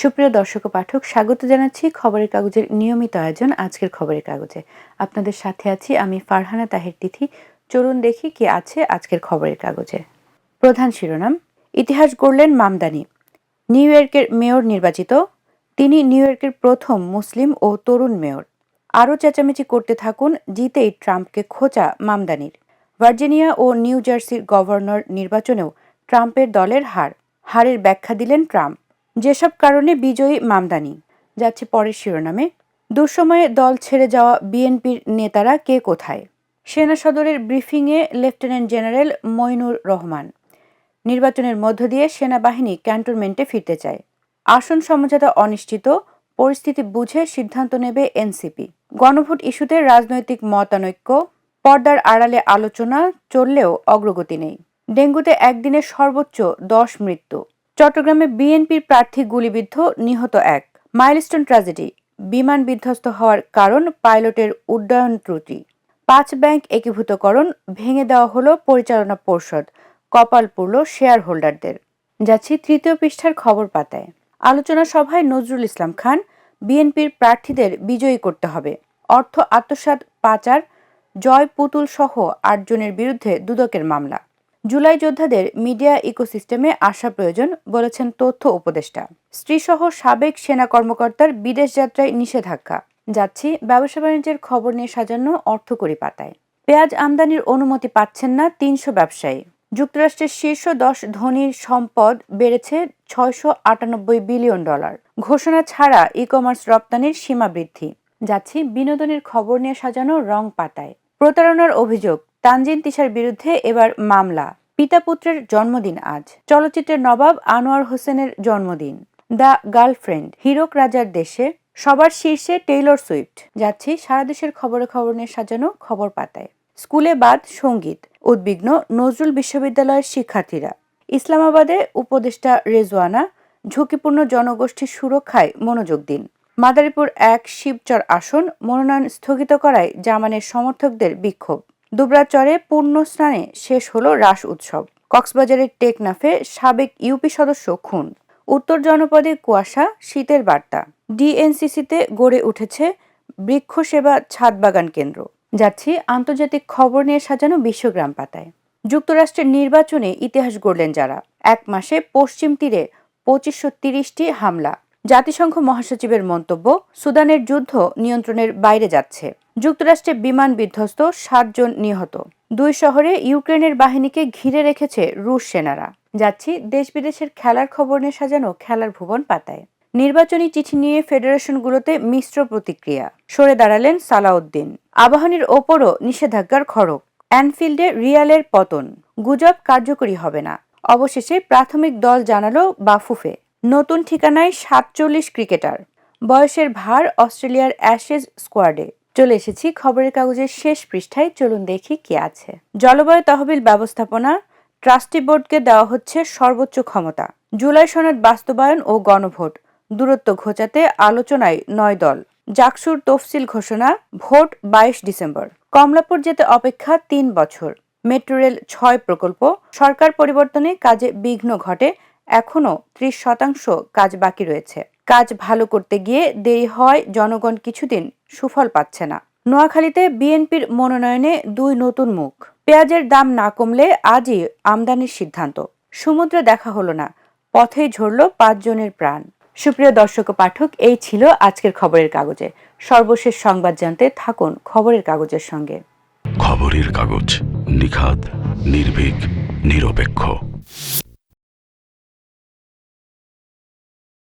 সুপ্রিয় দর্শক পাঠক, স্বাগত জানাচ্ছি খবরের কাগজের নিয়মিত আয়োজন, আজকের খবরের কাগজে। আপনাদের সাথে আছি আমি ফারহানা তাহের তিথি। চলুন দেখি কি আছে আজকের খবরের কাগজে। প্রধান শিরোনাম, ইতিহাস গড়লেন মামদানি। নিউ ইয়র্কের মেয়র নির্বাচিত, তিনি নিউ ইয়র্কের প্রথম মুসলিম ও তরুণ মেয়র। আরও চেঁচামেচি করতে থাকুন, জিতেই ট্রাম্পকে খোঁচা মামদানির। ভার্জিনিয়া ও নিউ জার্সির গভর্নর নির্বাচনেও ট্রাম্পের দলের হার। হারের ব্যাখ্যা দিলেন ট্রাম্প। যেসব কারণে বিজয়ী মামদানি, যাচ্ছে পরের শিরোনামে। দুঃসময়ে দল ছেড়ে যাওয়া বিএনপির নেতারা কে কোথায়? সেনা সদরের ব্রিফিংয়ে লেফটেন্যান্ট জেনারেল মইনুর রহমান। নির্বাচনের মধ্য দিয়ে সেনাবাহিনী ক্যান্টনমেন্টে ফিরতে চায়। আসন সমঝোতা অনিশ্চিত, পরিস্থিতি বুঝে সিদ্ধান্ত নেবে এনসিপি। গণভোট ইস্যুতে রাজনৈতিক মতানৈক্য, পর্দার আড়ালে আলোচনা, চললেও অগ্রগতি নেই। ডেঙ্গুতে একদিনে সর্বোচ্চ দশ মৃত্যু। চট্টগ্রামে বিএনপির প্রার্থী গুলিবিদ্ধ, নিহত এক। মাইলস্টোন ট্র্যাজেডি, বিমান বিধ্বস্ত হওয়ার কারণ, পাইলটের উড্ডয়ন ত্রুটি। পাঁচ ব্যাংক একীভূতকরণ, ভেঙে দেওয়া হলো পরিচালনা পর্ষদ, কপাল পুরল শেয়ার হোল্ডারদের যাচ্ছি তৃতীয় পৃষ্ঠার খবর পাতায়। আলোচনা সভায় নজরুল ইসলাম খান, বিএনপির প্রার্থীদের বিজয়ী করতে হবে। অর্থ আত্মসাৎ পাচার, জয় পুতুল সহ আটজনের বিরুদ্ধে দুদকের মামলা। জুলাই যোদ্ধাদের মিডিয়া ইকোসিস্টেমে আসা প্রয়োজন, বলেছেন তথ্য উপদেষ্টা। স্ত্রীসহ সাবেক সেনা কর্মকর্তার বিদেশ যাত্রায় নিষেধাজ্ঞা। যাচ্ছি, ব্যবসা বাণিজ্যের খবর নিয়ে সাজানো অর্থকরী পাতায়। পেঁয়াজ আমদানির অনুমতি পাচ্ছেন না তিনশো ব্যবসায়ী। যুক্তরাষ্ট্রের শীর্ষ দশ ধনীর সম্পদ বেড়েছে ছয়শো আটানব্বই বিলিয়ন ডলার। ঘোষণা ছাড়া ই কমার্স রপ্তানির সীমা বৃদ্ধি। যাচ্ছি, বিনোদনের খবর নিয়ে সাজানো রং পাতায়। প্রতারণার অভিযোগ তানজিন তিশার বিরুদ্ধে এবার মামলা। পিতা পুত্রের জন্মদিন আজ। চলচ্চিত্রের নবাব আনোয়ার হোসেনের জন্মদিন। দ্য গার্লফ্রেন্ড, হিরক রাজার দেশে। সবার শীর্ষে টেইলর সুইফট। যাচ্ছি সারা দেশের খবরে খবর নিয়ে সাজানো খবর পাতায়। স্কুলে বাদ সংগীত। উদ্বিগ্ন নজরুল বিশ্ববিদ্যালয়ের শিক্ষার্থীরা। ইসলামাবাদে উপদেষ্টা রেজওয়ানা, ঝুঁকিপূর্ণ জনগোষ্ঠীর সুরক্ষায় মনোযোগ দিন। মাদারীপুর এক শিবচর আসন মনোনয়ন স্থগিত করায় জামানের সমর্থকদের বিক্ষোভ। দুবরাচরে পূর্ণ স্নানে শেষ হলো রাস উৎসব। কক্সবাজারের টেকনাফে সাবেক ইউপি সদস্য খুন। উত্তর জনপদে কুয়াশা, শীতের বার্তা। ডিএনসিসিতে গড়ে উঠেছে বৃক্ষ সেবা ছাদ বাগান কেন্দ্র। যাচ্ছি আন্তর্জাতিক খবর নিয়ে সাজানো বিশ্বগ্রাম পাতায়। যুক্তরাষ্ট্রের নির্বাচনে ইতিহাস গড়লেন যারা। এক মাসে পশ্চিম তীরে পঁচিশশো তিরিশটি হামলা। জাতিসংঘ মহাসচিবের মন্তব্য, সুদানের যুদ্ধ নিয়ন্ত্রণের বাইরে যাচ্ছে। যুক্তরাষ্ট্রে বিমান বিধ্বস্ত সাতজন নিহত। দুই শহরে ইউক্রেনের বাহিনীকে ঘিরে রেখেছে রুশ সেনারা। যাচ্ছি দেশ বিদেশের খেলার খবর নিয়ে সাজানো খেলার ভুবন পাতায়। নির্বাচনী চিঠি নিয়ে ফেডারেশনগুলোতে মিশ্র প্রতিক্রিয়া। সরে দাঁড়ালেন সালাউদ্দিন। আবাহনীর ওপরও নিষেধাজ্ঞার খড়ক অ্যানফিল্ডে রিয়ালের পতন। গুজব কার্যকরী হবে না। অবশেষে প্রাথমিক দল জানালো বাফুফে। নতুন ঠিকানায় সাতচল্লিশ ক্রিকেটার। বয়সের ভার অস্ট্রেলিয়ার অ্যাশেজ স্কোয়াডে। চলে এসেছি খবরের কাগজের শেষ পৃষ্ঠায়। চলুন দেখি কি আছে। জলবায়ু তহবিল ব্যবস্থাপনা ট্রাস্টি বোর্ডকে দেওয়া হচ্ছে সর্বোচ্চ ক্ষমতা। জুলাই সনদ বাস্তবায়ন ও গণভোট। দূরত্ব ঘোচাতে আলোচনায় নয় দল। জাকসুর তফসিল ঘোষণা ভোট বাইশ ডিসেম্বর। কমলাপুর যেতে অপেক্ষা তিন বছর। মেট্রো রেল ছয় প্রকল্প। সরকার পরিবর্তনে কাজে বিঘ্ন ঘটে। এখনও ত্রিশ শতাংশ কাজ বাকি রয়েছে। কাজ ভালো করতে গিয়ে দেরি হয়, জনগণ কিছুদিন সুফল পাচ্ছে না। নোয়াখালীতে বিএনপির মনোনয়নে দুই নতুন মুখ। পেঁয়াজের দাম না কমলে আজই আমদানির সিদ্ধান্ত। সমুদ্রে দেখা হলো না, পথেই ঝরল পাঁচজনের প্রাণ। সুপ্রিয় দর্শক ও পাঠক, এই ছিল আজকের খবরের কাগজে। সর্বশেষ সংবাদ জানতে থাকুন খবরের কাগজের সঙ্গে। খবরের কাগজ নিখাত নির্ভীক, নিরপেক্ষ।